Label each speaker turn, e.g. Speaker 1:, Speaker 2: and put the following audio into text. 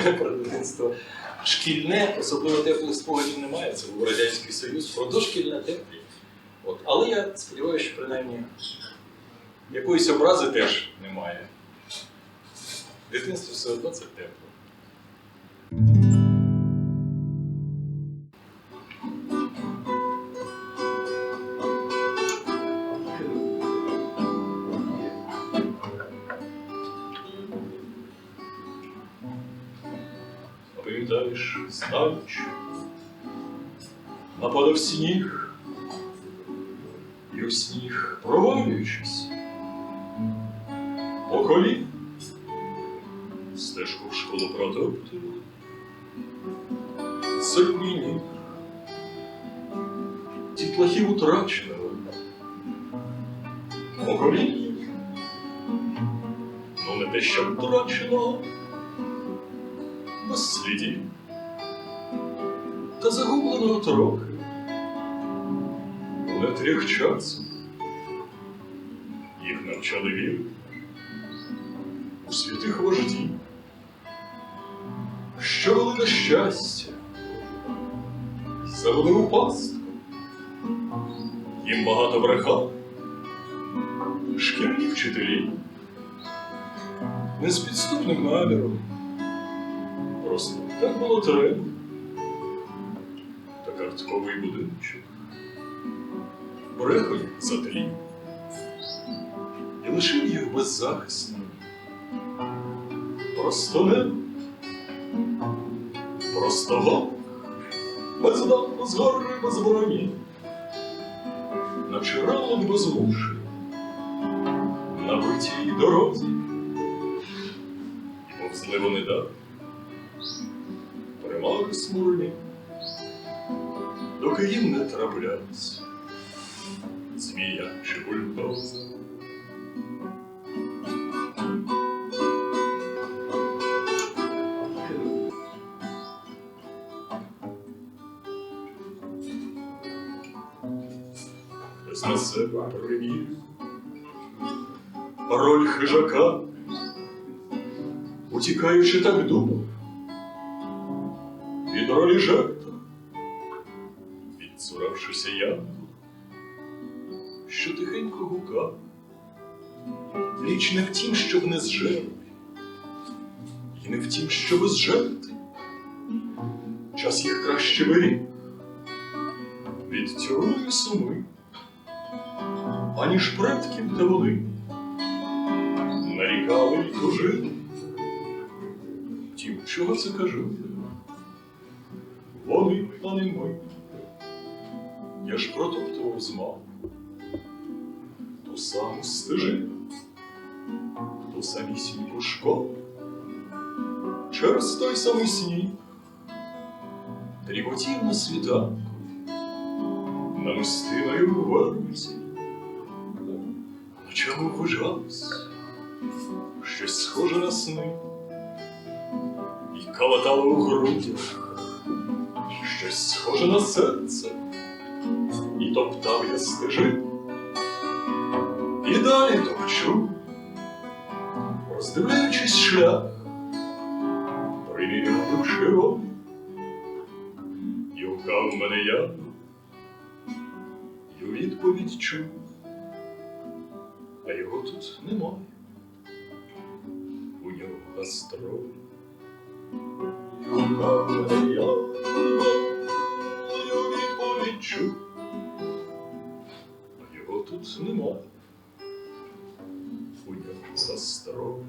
Speaker 1: про дитинство шкільне, особливо теплих спогадів немає. Це був Радянський Союз, про дошкільне теплі. От. Але я сподіваюся, що принаймні якоїсь образи теж немає. Дитинство все одно це тепло. Пам'ятаєш, знаючи, нападав сніг, і у сніг провалюючись, по стежку в школу протоптали, сотні ніг, дітлахів утрачено, по колін, ну не те, що втрачено, без слідів, та загубленого трохи. У нетрях часу. Їх навчали вірити у святих вождів, що вели щастя, завели у пастку, їм багато брехали, шкільні вчителі, не з підступним наміром, просто. Так було треба, та картковий будиночок, брехоль за тлі, і лишив їх беззахисними. Просто не, просто лак, без гори, без броні, наче ранок без гуші, на битій дорозі, і повзли вони далі, примари смурні, доки їм не траплялись змія чи бульдоза. На себе примір, роль хижака, утікаючи так думав, від ролі жертви, відцуравшися янгол, що тихенько гукав, річ не в тім, щоб не жертви, і не в тім, що без жертви, час їх краще беріг від тюрми суми, аніж предків та вони нарікали й тужили. Тім, чого це кажу? Вони, а не ми. Я ж протоптував з мамою ту саму стежину, ту самісіньку школу, через той самий сніг, тріпотів на світанку, намистиною в вервиці. Ночами ввижалось щось схоже на сни, і калатало у грудях Щось схоже на серце, і топтав я стежину. І далі топчу, роздивляючись шлях, приміряв душею, і гукав мене я, і у відповідь чув, а його тут немає. У нього гастроль. Тут нема. У нього гастроль.